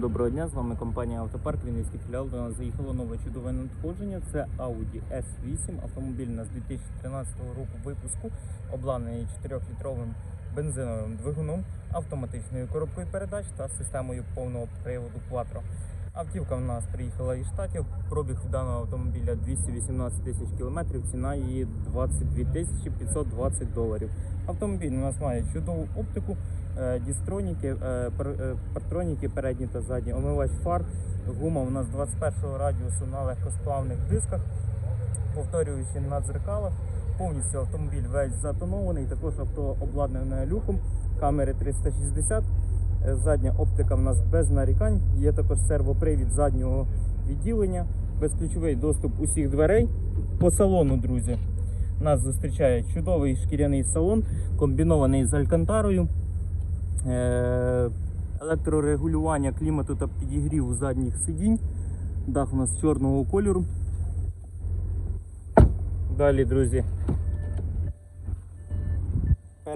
доброго дня. З вами компанія Автопарк. Вінницький філіал. До нас заїхало нове чудове надходження. Це Audi S8. Автомобіль у нас 2013 року випуску, обладнаний 4-літровим бензиновим двигуном, автоматичною коробкою передач та системою повного приводу Quattro. Автівка в нас приїхала із штатів. Пробіг даного автомобіля 218 тисяч кілометрів. Ціна її 22 тисячі 520 доларів. Автомобіль у нас має чудову оптику, е, дістроніки, е, е, партроніки передні та задні, омивач фар. Гума у нас 21 радіусу на легкосплавних дисках, повторюючи на дзеркалах. Повністю автомобіль весь затонований, також авто обладнане люком, камери 360. Е, Задня оптика в нас без нарікань. Є також сервопривід заднього відділення, безключовий доступ усіх дверей. По салону, друзі, нас зустрічає чудовий шкіряний салон, комбінований з алькантарою. Е, Електрорегулювання клімату та підігріву задніх сидінь. Дах у нас чорного кольору. Далі, друзі,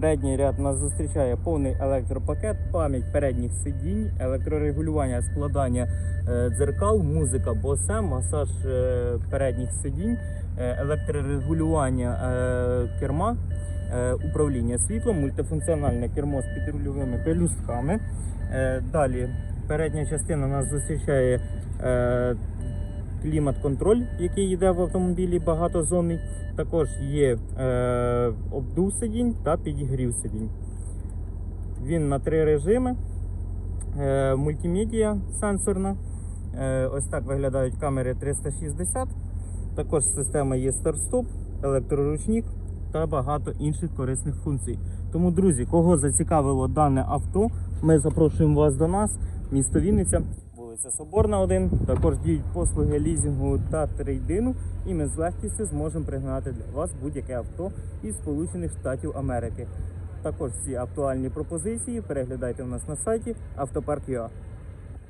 Передній ряд нас зустрічає повний електропакет, пам'ять передніх сидінь, електрорегулювання складання е, дзеркал, музика Bose, масаж е, передніх сидінь, е, електрорегулювання керма, управління світлом, мультифункціональне кермо з підрульовими пелюстками. Далі передня частина нас зустрічає клімат-контроль, який йде в автомобілі багатозонний. Також є е, обдув сидінь та підігрів сидінь. Він на три режими. Е, мультимедіа сенсорна. Е, ось так виглядають камери 360. Також система є старт-стоп, електроручник та багато інших корисних функцій. Тому, друзі, кого зацікавило дане авто, ми запрошуємо вас до нас, місто Вінниця, вулиця Соборна 1. Також діють послуги лізінгу та трейдину, і ми з легкістю зможемо пригнати для вас будь-яке авто із Сполучених Штатів Америки. Також всі актуальні пропозиції переглядайте у нас на сайті автопарк.ua.